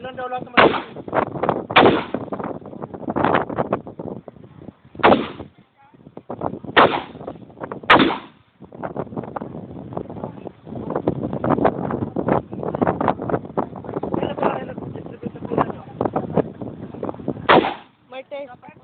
lahat ng mga Martes.